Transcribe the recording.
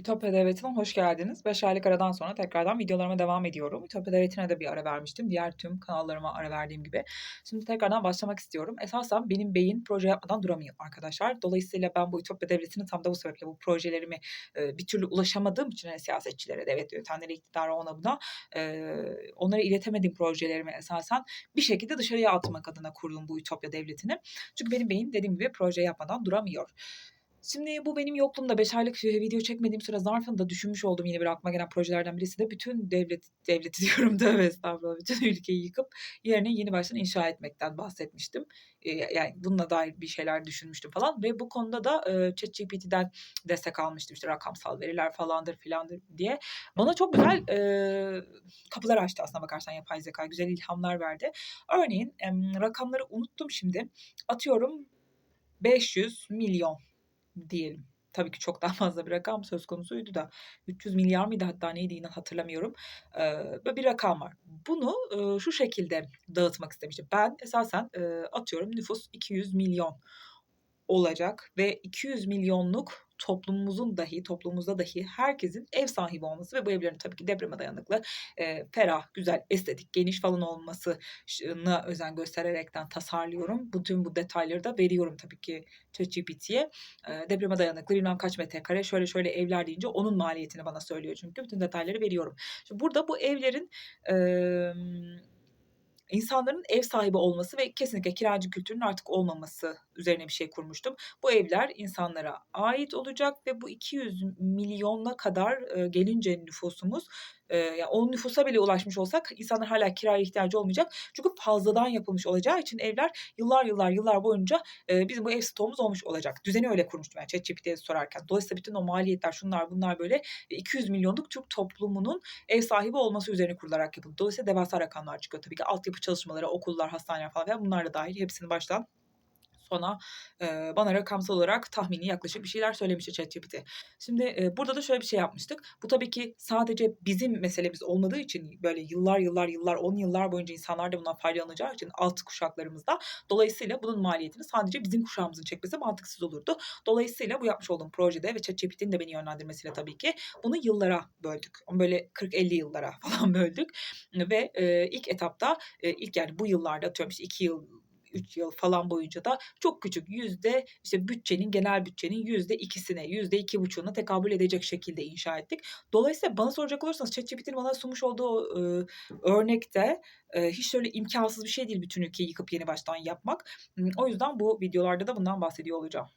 Ütopya Devleti'ne hoş geldiniz. 5 aylık aradan sonra tekrardan videolarıma devam ediyorum. Ütopya Devleti'ne de bir ara vermiştim. Diğer tüm kanallarıma ara verdiğim gibi. Şimdi tekrardan başlamak istiyorum. Esasen benim beyin proje yapmadan duramıyor arkadaşlar. Dolayısıyla ben bu Ütopya Devleti'ni tam da bu sebeple bu projelerimi e, bir türlü ulaşamadığım için hani siyasetçilere, devlet yönetenlere, iktidara ona buna e, onlara iletemediğim projelerimi esasen bir şekilde dışarıya atmak adına kurdum bu Ütopya Devleti'ni. Çünkü benim beyin dediğim gibi proje yapmadan duramıyor. Şimdi bu benim yokluğumda 5 aylık, video çekmediğim süre zarfında düşünmüş olduğum yine bir aklıma gelen projelerden birisi de bütün devlet devleti diyorum tövbe estağfurullah, bütün ülkeyi yıkıp yerine yeni baştan inşa etmekten bahsetmiştim. Yani bununla dair bir şeyler düşünmüştüm falan ve bu konuda da, eee, ChatGPT'den destek almıştım. İşte rakamsal veriler falandır filandır diye. Bana çok güzel, kapılar açtı aslına bakarsan yapay zekâ. Güzel ilhamlar verdi. Örneğin, rakamları unuttum şimdi. Atıyorum 500.000.000 diyelim. Tabii ki çok daha fazla bir rakam söz konusuydu da 300.000.000.000 mıydı hatta neydi inan hatırlamıyorum. Böyle bir rakam var. Bunu, şu şekilde dağıtmak istemiştim. Ben esasen, atıyorum nüfus 200.000.000 olacak ve 200.000.000'luk toplumumuzun dahi, toplumumuzda dahi herkesin ev sahibi olması ve bu evlerin tabii ki depreme dayanıklı, eee, ferah, güzel, estetik, geniş falan olması şına özen göstererekten tasarlıyorum. Bütün bu detayları da veriyorum tabii ki ChatGPT'ye. Eee, depreme dayanıklı bilmem kaç metrekare, şöyle şöyle evler deyince onun maliyetini bana söylüyor çünkü. Bütün detayları veriyorum. Şimdi burada bu evlerin, emm, insanların ev sahibi olması ve kesinlikle kiracı kültürünün artık olmaması üzerine bir şey kurmuştum. Bu evler insanlara ait olacak ve bu 200.000.000'a kadar, eee, gelince nüfusumuz, eee, ya o nüfusa bile ulaşmış olsak insanlar hâlâ kiraya ihtiyacı olmayacak. Çünkü fazladan yapılmış olacağı için evler yıllar, yıllar, yıllar boyunca, eee, bizim bu ev stoğumuz olmuş olacak. Düzeni öyle kurmuştum yani ChatGPT'ye sorarken. Dolayısıyla bütün o maliyetler, şunlar bunlar böyle, eee, 200.000.000'luk Türk toplumunun ev sahibi olması üzerine kurularak yapıldı. Dolayısıyla devasa rakamlar çıkıyor tabii ki. Altyapı çalışmaları, okullar, hastaneler falan bunlar da dâhil. Hepsini baştan sona, eee, bana rakamsal olarak tahmini yaklaşık bir şeyler söylemişti ChatGPT. Şimdi, eee, burada da şöyle bir şey yapmıştık. Bu tabii ki sadece bizim meselemiz olmadığı için böyle yıllar, yıllar, yıllar, 10 yıllar boyunca insanlar da bundan faydalanacağı için alt kuşaklarımızda dolayısıyla bunun maliyetini sadece bizim kuşağımızın çekmesi mantıksız olurdu. Dolayısıyla bu yapmış olduğum projede ve ChatGPT'nin de beni yönlendirmesiyle tabii ki bunu yıllara böldük. Böyle 40-50 yıllara falan böldük ve, eee, ilk etapta, eee, ilk yani bu yıllarda atıyorum işte 2 yıl, 3 yıl falan boyunca da çok küçük yüzde işte bütçenin, genel bütçenin %2'sine, %2,5'una tekabül edecek şekilde inşa ettik. Dolayısıyla bana soracak olursanız ChatGPT'nin bana sunmuş olduğu, ııı, örnekte, eee, hiç öyle imkânsız bir şey değil bütün ülkeyi yıkıp yeni baştan yapmak. O yüzden bu videolarda da bundan bahsediyor olacağım.